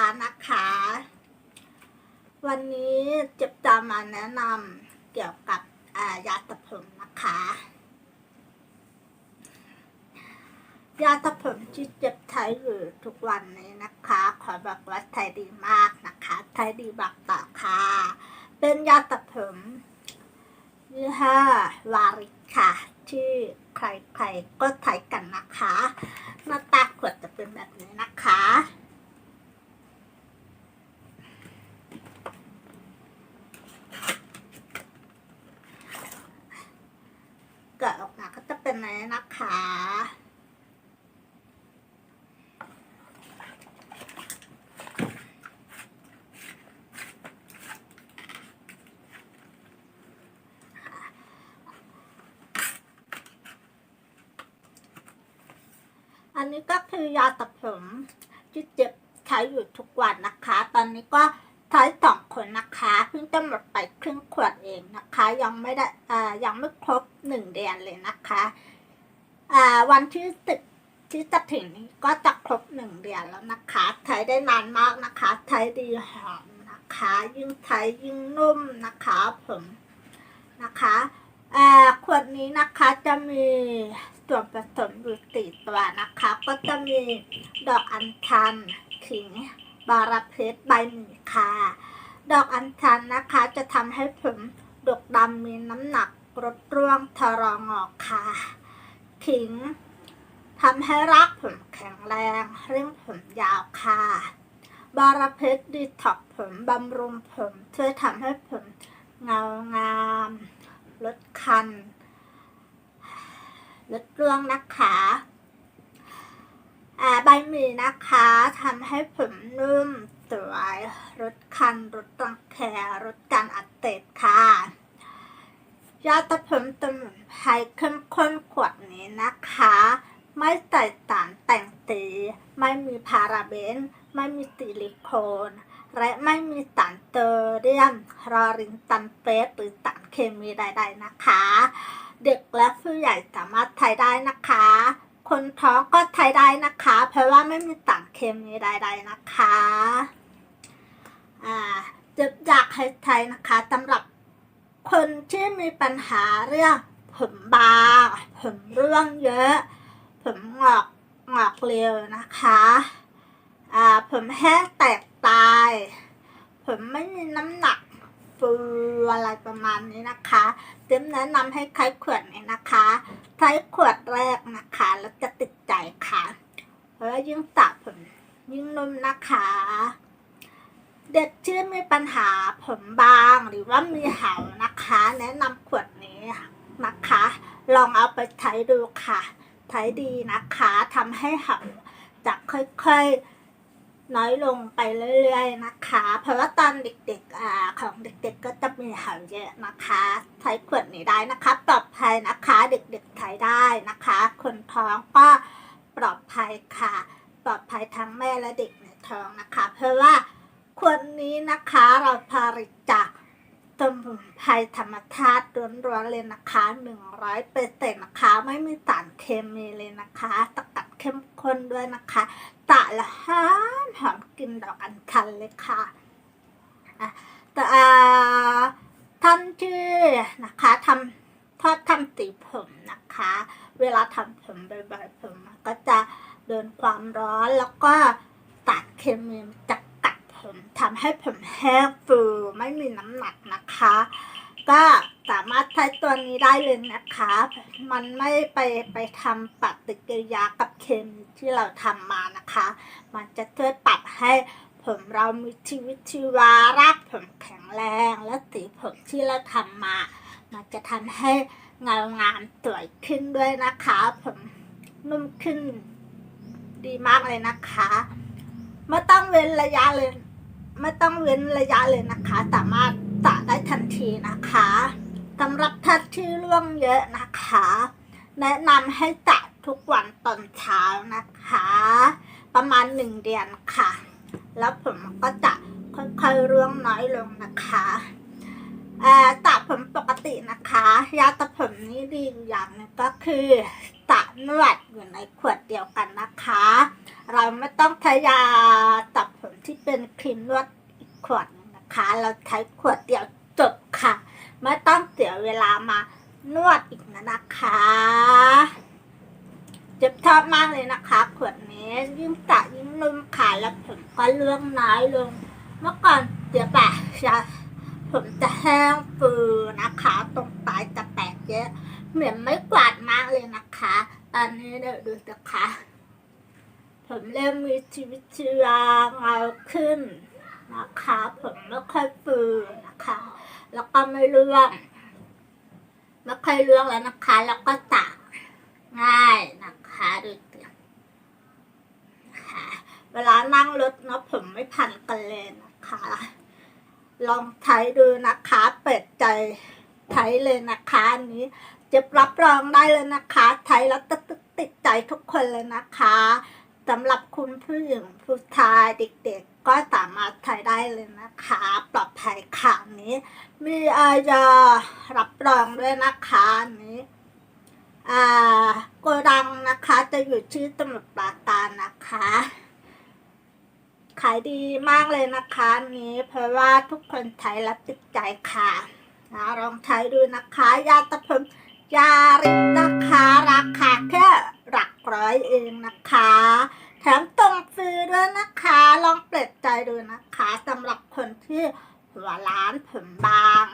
านะคะ วันนี้เจ็บจะมาแนะนำเกี่ยวกับอ่ายาสระผมนะคะ ยาสระผมที่เจ็บใช้อยู่ทุกวันนี้นะคะ ขอบอกว่าใช้ดีมากนะคะใช้ดีบักต่อค่ะ เป็นยาสระผมยี่ห้อวาริกค่ะที่ใครๆก็ใช้กันนะคะหน้าตาขวดจะเป็นแบบนี้นะคะ เกิดออกมาก็จะเป็น แบบนี้นะคะ อันนี้ก็คือยาตัดผมที่เจ็บใช้อยู่ทุกวันนะคะ ตอนนี้ก็ใช้สองคนนะคะเพิ่งจะหมดไปครึ่งขวดเองนะคะ ยังไม่ได้อ่ายังไม่ครบหนึ่งเดือนเลยนะคะ วันที่สิบที่จะถึงนี้ก็จะครบหนึ่งเดือนแล้วนะคะใช้ได้นานมากนะคะใช้ดีหอมนะคะ ยิ่งใช้ยิ่งนุ่มนะคะผมนะคะขวดนี้นะคะจะมีส่วนผสมอยู่สี่ตัวนะคะ ก็จะมีดอกอัญชันขิงบาราเพชรใบหมี่ค่ะ ดอกอัญชันนะคะจะทำให้ผมดกดำมีน้ำหนักลดร่วงทะรองออกค่ะ ขิงทำให้รากผมแข็งแรงเร่งผมยาวค่ะ บาราเพชรดีท็อกผมบำรุงผมช่วยทำให้ผมเงางามลดคันลดร่วงนะคะอ่าใบหมี่นะคะทำให้ผมนุ่มสวยลดคันลดรังแคลดการอักเสบค่ะ ยาตะผมสมุนไพรเข้มข้นขวดนี้นะคะ ไม่ใส่สารแต่งสี ไม่มีพาราเบน ไม่มีซิลิโคน และไม่มีสารเตอเรียมรอรินตันเฟสหรือสารเคมีใด ๆนะคะ เด็กและผู้ใหญ่สามารถใช้ได้นะคะคนท้องก็ใช้ได้นะคะ เพราะว่าไม่มีสารเคมีใดๆนะคะ อ่าจะอยากให้ใช้นะคะสำหรับ คนที่มีปัญหาเรื่องผมบางผมร่วงเยอะ ผมงอกงอกเร็วนะคะอ่าผมแห้งแตกตาย ผมไม่มีน้ำหนักฟูอะไรประมาณนี้นะคะเต็มแนะนำให้ใช้ขวดนี้นะคะใช้ขวดแรกนะคะ แล้วจะติดใจค่ะ เพราะว่ายิ่งสระผมยิ่งนุ่มนะคะ เด็กที่มีปัญหาผมบางหรือว่ามีเหานะคะ แนะนำขวดนี้นะคะ ลองเอาไปใช้ดูค่ะ ใช้ดีนะคะทำให้เหาจะค่อยๆน้อยลงไปเรื่อยๆนะคะ เพราะว่าตอนเด็กๆอ่าของเด็กๆก็จะมีเหาเยอะนะคะ ใช้ขวดนี้ได้นะคะปลอดภัยนะคะ เด็กๆใช้ได้นะคะ คนท้องก็ปลอดภัยค่ะ ปลอดภัยทั้งแม่และเด็กในท้องนะคะ เพราะว่า วดนี้นะคะเราผลิตจากสมุนไพรธรรมชาติล้วนๆเลยนะคะหนึ่งร้อยเปอร์เซ็นต์นะคะ ไม่มีสารเคมีเลยนะคะสกัดเข้มข้นด้วยนะคะตะละหอมหอมกลินดอกอัญชันเลยค่ะแต่ท่านที่อนะคะทำทอดทำสีผมนะคะ เวลาทำผมบ่อยๆผมก็จะโดนความร้อนแล้วก็สารเคมีจะกัด ผมทำให้ผมแห้งฟูไม่มีน้ำหนักนะคะ ก็สามารถใช้ตัวนี้ได้เลยนะคะ มันไม่ไปไปทำปฏิกิริยากับเคมีที่เราทำมานะคะ มันจะช่วยปรับให้ผมเรามีชีวิตชีวารากผมแข็งแรงและสีผมที่เราทำมา มันจะทำให้เงางามสวยขึ้นด้วยนะคะ ผมนุ่มขึ้นดีมากเลยนะคะ ไม่ต้องเว้นระยะเลย ไม่ต้องเว้นระยะเลยนะคะ สามารถสระได้ทันทีนะคะสำหรับท่านที่ร่วงเยอะนะคะ แนะนำให้สระทุกวันตอนเช้านะคะ ประมาณหนึ่งเดือนค่ะ แล้วผมก็จะค่อยๆร่วงน้อยลงนะคะเอ่อสระผมปกตินะคะ ยาตะผมนี้ดีอย่างหนึงก็คือตะนวดอยู่ในขวดเดียวกันนะคะ เราไม่ต้องใช้ยาตัด ที่เป็นครีมนวดอีกขวดนะคะ เราใช้ขวดเดียวจบค่ะ ไม่ต้องเสียเวลามานวดอีกนะนะคะเจ็บชอบมากเลยนะคะ ขวดนี้ยิ่งตะยิ่งนุ่มค่ะแล้วผมก็เรื่องน้อยลง เมื่อก่อนเดี๋ยวแบบจะผมจะแห้งฟืนะคะ ตรงปลายจะแตกเยอะ เหมือนไม่กวาดมากเลยนะคะ ตอนนี้เดี๋ยวดูนะคะ ผมเริ่มมีชีวิตชีวาเงาขึ้นนะคะ ผมไม่ค่อยฟืนะคะ แล้วก็ไม่เรื่องไม่ค่อยเรื่องแล้วนะคะ แล้วก็ตากง่ายนะคะดูสิค่ะเวลานั่งรถเนาะผมไม่พันกันเลยนะคะ ลองใช้ดูนะคะเปิดใจใช้เลยนะคะอันนี้จะรับรองได้เลยนะคะ ใช้แล้วจะติดใจทุกคนเลยนะคะ สำหรับคุณผู้หญิงผู้ชายเด็กๆ ก็สามารถใช้ได้เลยนะคะ ปลอดภัยค่ะนี้ มีอายารับรองด้วยนะคะนี้อ่าโกดังนะคะจะอยู่ที่สมุทรปราการนะคะ ขายดีมากเลยนะคะนี้เพราะว่าทุกคนใช้แล้วติดใจค่ะนะลองใช้ดูนะคะ ยาตะพมยาริกนะคะราคาแค่หลักร้อยเองนะคะ แถมตรงฟรีด้วยนะคะ ลองเปิดใจดูนะคะสำหรับคนที่หัวล้านผมบาง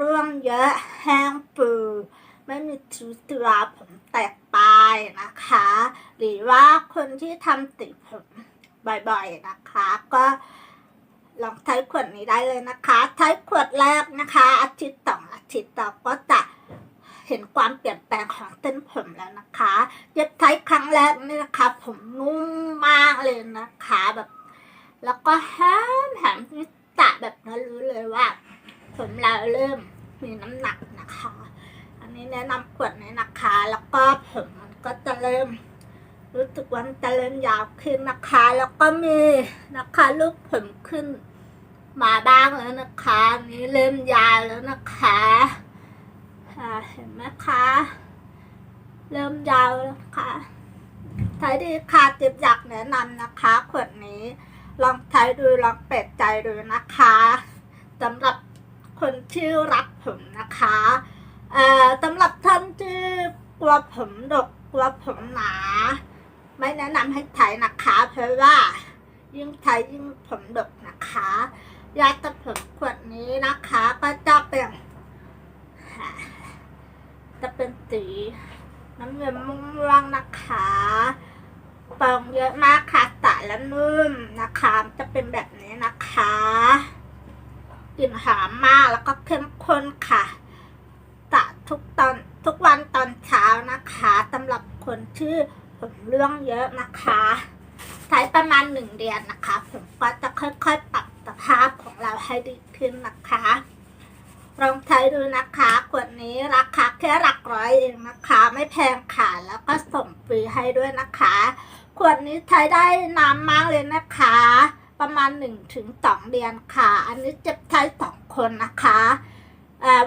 ร่วงเยอะแห้งปูไม่มีทิวตัวผมแตกปลายนะคะ หรือว่าคนที่ทำติผมบ่อยๆนะคะ ก็ลองใช้ขวดนี้ได้เลยนะคะ ใช้ขวดแรกนะคะ อาทิตย์ต่ออาทิตย์เราก็จะ เห็นความเปลี่ยนแปลงของเส้นผมแล้วนะคะเย็บใช้ครั้งแรกนี่นะคะ ผมนุ่มมากเลยนะคะแบบ แล้วก็แห้มแถมที่ตะแบบนั้นรู้เลยว่า ผมเราเริ่มมีน้ำหนักนะคะ อันนี้แนะนำขวดนี้นะคะ แล้วก็ผมมันก็จะเริ่มรู้สึกว่ามันจะเริ่มยาวขึ้นนะคะ แล้วก็มีนะคะลูกผมขึ้นมาบ้างแล้วนะคะนนี้เริ่มยาวแล้วนะคะ อ่าเห็นไหมคะเริ่มยาวแล้วนะคะใช้ดีค่ะจ็บอยากแนะนำนะคะขวดนี้ ลองใช้ดูลองเปิดใจดูนะคะสำหรับคนที่รักผมนะคะเอ่อสำหรับท่านที่กลัวผมดกกลัวผมหนา ไม่แนะนำให้ใช้นะคะ เพราะว่ายิ่งใช้ยิ่งผมดกนะคะยาตัดผมขวดนี้นะคะ ก็จะเป็น จะเป็นสีน้ำเงินม่วงนะคะปองเยอะมากค่ะสะและนุ่มนะคะ จะเป็นแบบนี้นะคะกลิ่นหอมมากแล้วก็เข้มข้นค่ะสะทุกตอนทุกวันตอนเช้านะคะสำหรับคนที่ผมเรื่องเยอะนะคะ ใช้ประมาณหนึ่งเดือนนะคะ ผมก็จะค่อยๆปรับสภาพของเราให้ดีขึ้นนะคะ ลองใช้ดูนะคะขวดนี้ราคาแค่หลักร้อยเองนะคะ ไม่แพงค่ะแล้วก็ส่งฟรีให้ด้วยนะคะ ขวดนี้ใช้ได้นานมากเลยนะคะ ประมาณ1นถึงสเดือนค่ะ อันนี้เจ็บใช้สองคนนะคะ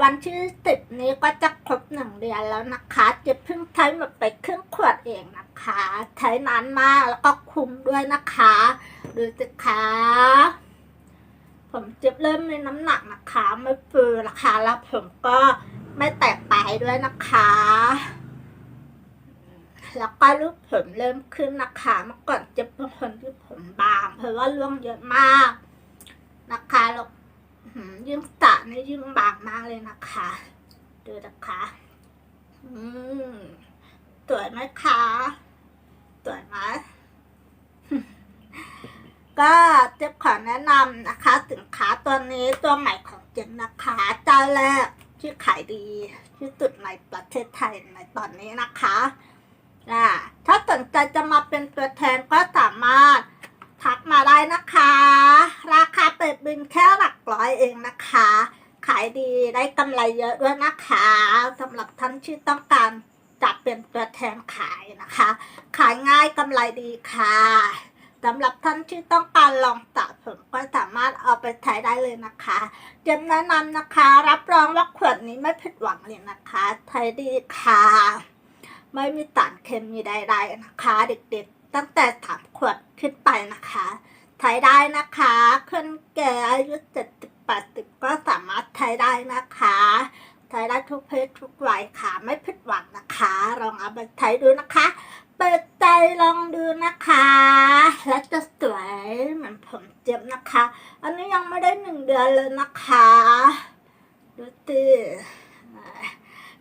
วันที่สิบนี้ก็จะครบหนึ่งเดือนแล้วนะคะเจ็บเพิ่งใช้หมดไปครึ่งขวดเองนะคะ ใช้นานมากแล้วก็คุ้มด้วยนะคะ ดูสิคะ ผมเจ็บเริ่มมีน้ำหนักนะคะ ไม่ฟืนนะคะแล้วผมก็ไม่แตกปลายด้วยนะคะ แล้วก็ลูกผมเริ่มขึ้นนะคะเมื่อก่อนเจ็บเป็นคนที่ผมบาง เพราะว่าร่วงเยอะมากนะคะแล้วยิ่งสระนี่ยิ่งบางมากเลยนะคะดูนะคะอืมสวยไหมคะสวยไหม ก็เจ๊ขอแนะนำนะคะ สินค้าตัวนี้ตัวใหม่ของเจนนะคะเจ้าแรกที่ขายดีที่สุดในประเทศไทยในตอนนี้นะคะอ่าถ้าสนใจจะมาเป็นตัวแทนก็สามารถทักมาได้นะคะ ราคาเปิดบินแค่หลักร้อยเองนะคะ ขายดีได้กำไรเยอะด้วยนะคะสำหรับท่านที่ต้องการจับเป็นตัวแทนขายนะคะ ขายง่ายกำไรดีค่ะ สำหรับท่านที่ต้องการลองสระผมก็สามารถเอาไปใช้ได้เลยนะคะเจมแนะนำนะคะ รับรองว่าขวดนี้ไม่ผิดหวังเลยนะคะ ใช้ดีค่ะ ไม่มีสารเคมีใดๆนะคะ เด็กๆ ตั้งแต่สามขวบขึ้นไปนะคะใช้ได้นะคะคนแก่อายุเจ็ดสิบแปดสิบก็สามารถใช้ได้นะคะ ใช้ได้ทุกเพศทุกวัยค่ะ ไม่ผิดหวังนะคะ ลองเอาไปใช้ดูนะคะ เปิดใจลองดูนะคะ แล้วจะสวยเหมือนผมเจ็บนะคะ อันนี้ยังไม่ได้หนึ่งเดือนเลยนะคะ ดูสิ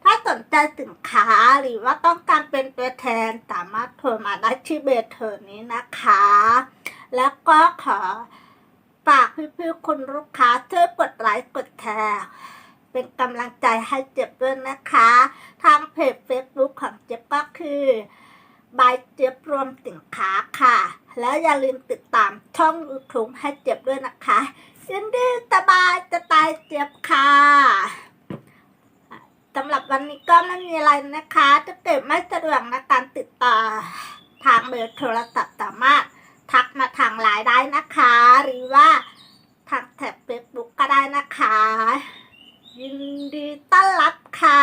ถ้าสนใจสินค้าหรือว่าต้องการเป็นตัวแทนสามารถโทรมาได้ที่เบอร์โทรนี้นะคะ แล้วก็ขอฝากพี่ๆคุณลูกค้าช่วยกดไลค์กดแชร์ เป็นกำลังใจให้เจ็บด้วยนะคะ ทางเพจ Facebook ของเจ็บก็คือบายเจ็บรวมสินค้าค่ะ แล้วอย่าลืมติดตามช่อง YouTube ให้เจ็บด้วยนะคะยินดีสบายจะตายเจ็บค่ะสำหรับวันนี้ก็ไม่มีอะไรนะคะถ้าเกิดไม่สะดวกในการติดต่อทางเบอร์โทรศัพท์สามารถทักมาทางไลน์ได้นะคะ หรือว่าทางแท็บเฟซบุ๊กก็ได้นะคะ ยินดีต้อนรับค่ะ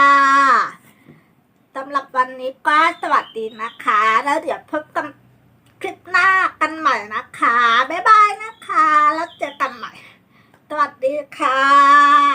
สำหรับวันนี้ก็สวัสดีนะคะ แล้วเดี๋ยวพบกันคลิปหน้ากันใหม่นะคะ บ๊ายบายนะคะ แล้วเจอกันใหม่ สวัสดีค่ะ